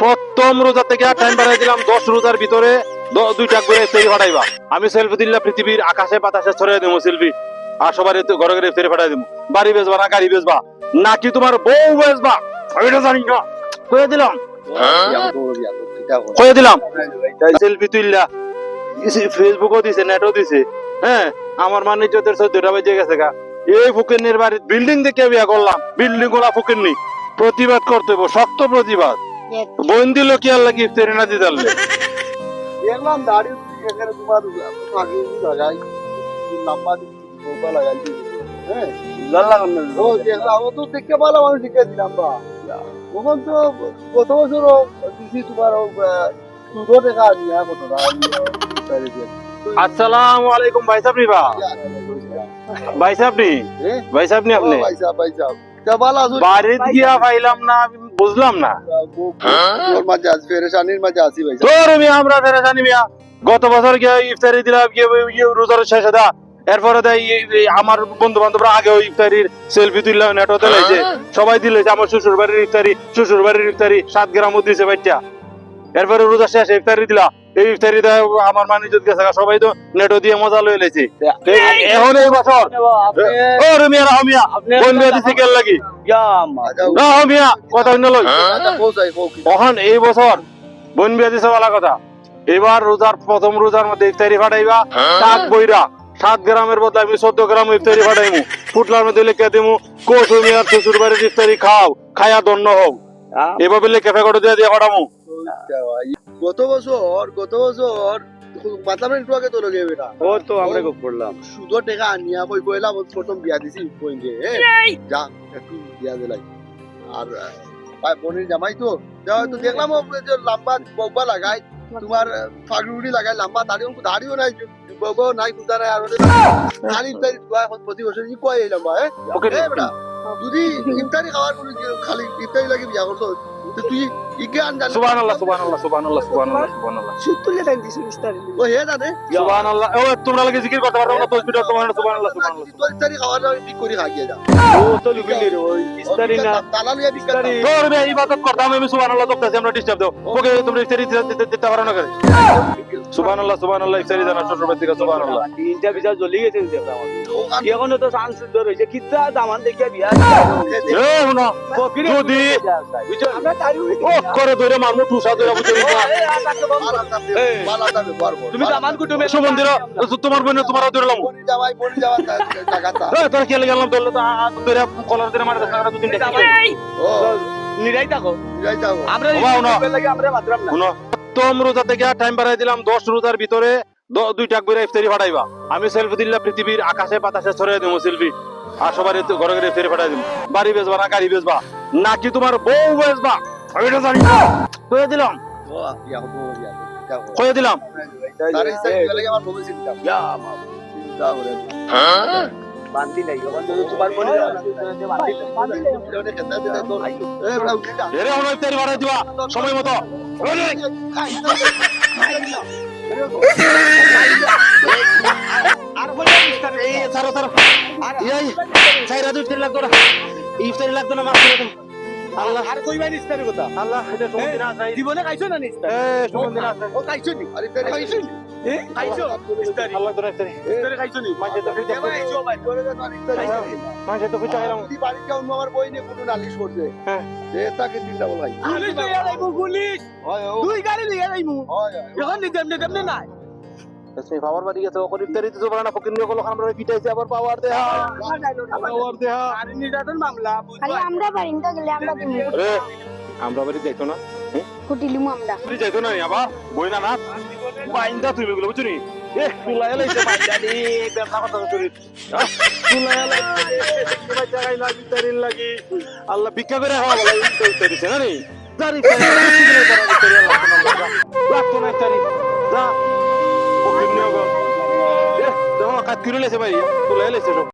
প্রথম রোজা থেকে টাইম বাড়াই দিলাম, দশ রোজার ভিতরে দুইটা করে সেলফি ফাটাইবা আমি সেলফি দিলে পৃথিবীর আকাশে বাতাসে ছড়িয়ে দেবো সেলফি আর সবার ঘরে ঘরে সেলফি ফাটাই দেবো। বাড়ি বেচবা না গাড়ি বেচবা, নাকি তোমার বউ বেচবা? আমি এটা জানি না। কয়ে দিলাম। কয়ে দিলাম। সেলফি তুললা ফেসবুকও দিছে নেটও দিছে। হ্যাঁ আমার মানে চোদ্দের চোদ্দটা বেজে গেছে গা। এই ফুকেন্নির বাড়ির বিল্ডিং দেখে বিয়া করলাম। বিল্ডিংগুলা ফুকেন্নি। প্রতিবাদ করতে শক্ত প্রতিবাদ। বোন দিল কি আল্লাহ কি ইফতারি না দিতে পারলে দেখলাম দাড়ি এখানে তোমার আগে লাগাই লম্বা বোবা লাগাই হ্যাঁ? দেখলাম ও তো দেখতে ভালো মানুষ শিখে দিলাম বা। তখন তো গত দিছি তোমার দুটো টাকা নিয়ে কত আসসালামু আলাইকুম ভাই সাহেব ভাই সাহেব নি? ভাই সাহেব নি আপনি? বাড়িত গিয়া পাইলাম না আমি বুঝলাম না। মাঝে আছি পেরেশানির মাঝে আছি ভাই। তোর মিয়া আমরা ফেরে মিয়া। গত বছর গিয়ে ইফতারি দিলাম গিয়ে রোজার শেষে দা। এরপরে দেয় আমার বন্ধু বান্ধবরা আগে ওই ইফতারির সেলফি তুললাম নেটও লাইছে সবাই দিলে আমার শ্বশুর বাড়ির ইফতারি শ্বশুর বাড়ির ইফতারি সাত গ্রামও দিছে বাচ্চা। এরপরে রোজা শেষে ইফতারি দিলা। এই ইফতারি দেয় আমার মানে যদি গেছে সবাই তো নেটও দিয়ে মজা লয়ে লেছে। এখন এই বছর ও রুমিয়া রাহ মিয়া কোন বিয়া দিছে কেন লাগি। রাহ মিয়া কথা লই। আচ্ছা তখন এই বছর বোন বিয়া দিছে বলা কথা। এবার রোজার প্রথম রোজার মধ্যে ইফতারি ফাটাইবা। টাক বইরা সাত গ্রামের বদলে আমি চোদ্দ গ্রাম ইফতারি ফাটাইমু। ফুটলার মধ্যে লিখে দিমু কৌশল মিয়ার শ্বশুর বাড়ির ইফতারি খাও খায়া দন্য হোক এভাবে লিখে ফেকটে দিয়ে দিয়ে ফাটামু। গত বছর গত বছর মাতলাম একটু আগে তো লগে বেটা। ও তো আমরা খুব পড়লাম সুদো টাকা আনিয়া কই কইলা বল প্রথম বিয়া দিছি কইঙ্গে যা একটু বিয়া দিলাই আর ভাই বোনের জামাই তো। যা তো দেখলাম ও যে লম্বা বগবা লাগাই তোমার ফাগড়ুড়ি লাগাই লম্বা দাড়ি ওর দাড়িও নাই বগবা নাই কুদা নাই আর খালি ইফতারি দোয়া এখন প্রতি বছর ই কয় এই লম্বা হ্যাঁ ওকে বেটা যদি ইফতারি খাওয়ার কোনো খালি ইফতারি লাগে বিয়া করছ তুই সুবান আল্লাহ জানি সুবহানাল্লাহ সুবহানাল্লাহ সুবহানাল্লাহ সুবহানাল্লাহ সুবহানাল্লাহ ও হে জানে সুবহানাল্লাহ ও তোমরা লাগে জিকির করতে পারো না তসবিহ তোমার সুবহানাল্লাহ সুবহানাল্লাহ তোর ইফতারি খাওয়ার আগে ঠিক করে খাইয়ে যা ও তো লুকিয়ে রে ওই ইস্তারি না তালা লিয়া বিকারি তোর মে ইবাদত করতাম আমি সুবহানাল্লাহ করতেছি আমরা ডিস্টার্ব দাও ওকে তোমরা দিতে- পারো না করে সুবহানাল্লাহ সুবহানাল্লাহ ইফতারি জানা বাড়ি থেকে সুবহানাল্লাহ। তিনটা বিচার জ্বলি গেছে এখনও তো সান সুন্দর হয়েছে? কিতা দামান দেখিয়া বিয়া এ যদি ও করে ধরে মারমু টুসা ধরে বুঝে তুমি দামান কুটুমে সুমন্দির তোমার বোন তোমার ধরে লাম যাওয়াই বনি যাওয়া তোর ধরলে তো ধরে কলার ধরে মারে দেখা দুদিন দেখি ও। নিরাই থাকো। আমরা আমরা মাত্রাম না। শুনো। প্রথম রোজা থেকে টাইম বাড়াই দিলাম দশ রোজার ভিতরে দ- দুইটা করে ইফতারি ফাটাইবা। আমি সেলফি দিলে পৃথিবীর আকাশে বাতাসে ছড়িয়ে দেবো সেলফি আর সবার ঘরে ঘরে ইফতারি ফাটাই দেবো বাড়ি বেচবা না গাড়ি বেচবা। নাকি তোমার বউ বেচবা? আমি এটা জানি না। কয়ে দিলাম। কয়ে দিলাম। সময় মতো। ইফতারি লাগতো না ইফতারি মাফ করে দেন আল্লাহ আর কইবা ইস্তারি কথা আল্লাহ এটা সময় না চাই জীবনে খাইছো না ইস্তারি এ সময় না চাই ও খাইছো নি? আরে খাইছো নি? খাইছো? ইস্তারি আল্লাহ তোর ইফতারি। ইস্তারি খাইছো নি? মাঝে তো ফিটা খাইছো। ভাই মাঝে তো ফিটা বাড়ি যাও আমার বই নিয়ে কোনো নালিশ করছে হ্যাঁ। সে তাকে চিন্তা বলাই পুলিশ লইয়া যাইবো পুলিশ। দুই গাড়ি লইয়া যাইবো এখন নি দেমনে দেমনে নাই। সেই পাওয়ার বাড়ি গেছে ওকে ইফতারি দিতে পারে না ফকির নিয়ে গেল আমরা পিটাইছে আবার পাওয়ার দেহা। পাওয়ার দেহা। নারী নির্যাতন মামলা খালি আমরা পারি না গেলে আমরা আমরা বাড়ি যাইতো না কুটিলিমু আমরা। যাইতো না আবার? বই না না? বাইন্দা তুমি গুলো বুঝছ নি এ লাগি ভিক্ষা করে খাওয়া বলে ইফতারি না এ লেছে ভাই? কুলাই সব।